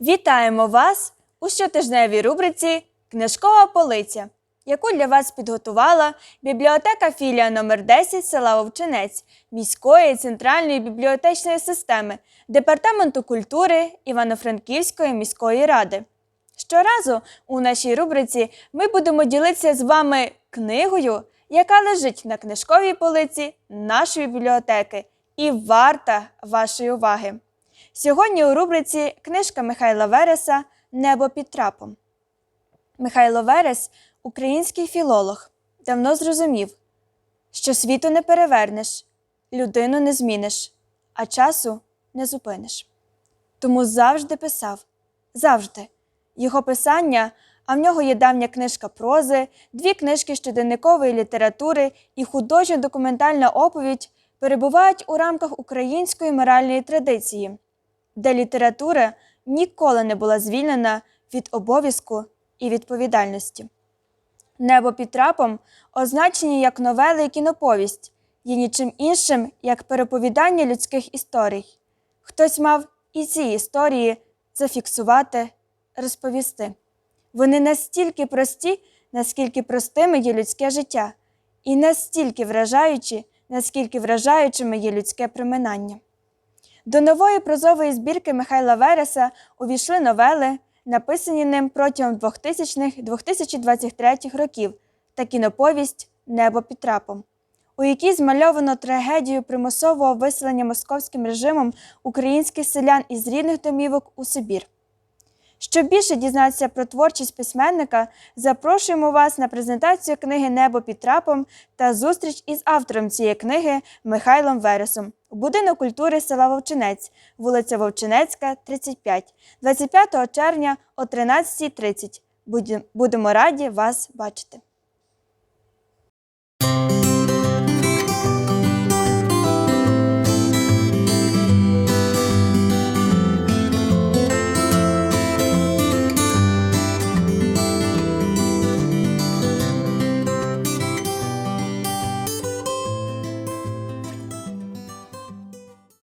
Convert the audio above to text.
Вітаємо вас у щотижневій рубриці Книжкова полиця, яку для вас підготувала бібліотека філія номер 10 села Вовчинець міської центральної бібліотечної системи Департаменту культури Івано-Франківської міської ради. Щоразу у нашій рубриці ми будемо ділитися з вами книгою, яка лежить на книжковій полиці нашої бібліотеки і варта вашої уваги. Сьогодні у рубриці книжка Михайла Вереса Небо під трапом. Михайло Верес, український філолог, давно зрозумів, що світу не перевернеш, людину не зміниш, а часу не зупиниш. Тому завжди писав, завжди. Його писання, а в нього є давня книжка прози, дві книжки щоденникової літератури і художньо документальна оповідь перебувають у рамках української моральної традиції, де література ніколи не була звільнена від обов'язку і відповідальності. Небо під трапом, означені як новели і кіноповість, є нічим іншим, як переповідання людських історій. Хтось мав і ці історії зафіксувати, розповісти. Вони настільки прості, наскільки простими є людське життя, і настільки вражаючі, наскільки вражаючими є людське приминання. До нової прозової збірки Михайла Вереса увійшли новели, написані ним протягом 2000-2023 років, та кіноповість Небо під трапом, у якій змальовано трагедію примусового виселення московським режимом українських селян із рідних домівок у Сибір. Щоб більше дізнатися про творчість письменника, запрошуємо вас на презентацію книги Небо під трапом та зустріч із автором цієї книги Михайлом Вересом будинок культури села Вовчинець, вулиця Вовчинецька, 35, 25 червня о 13.30. Будем- Будемо раді вас бачити.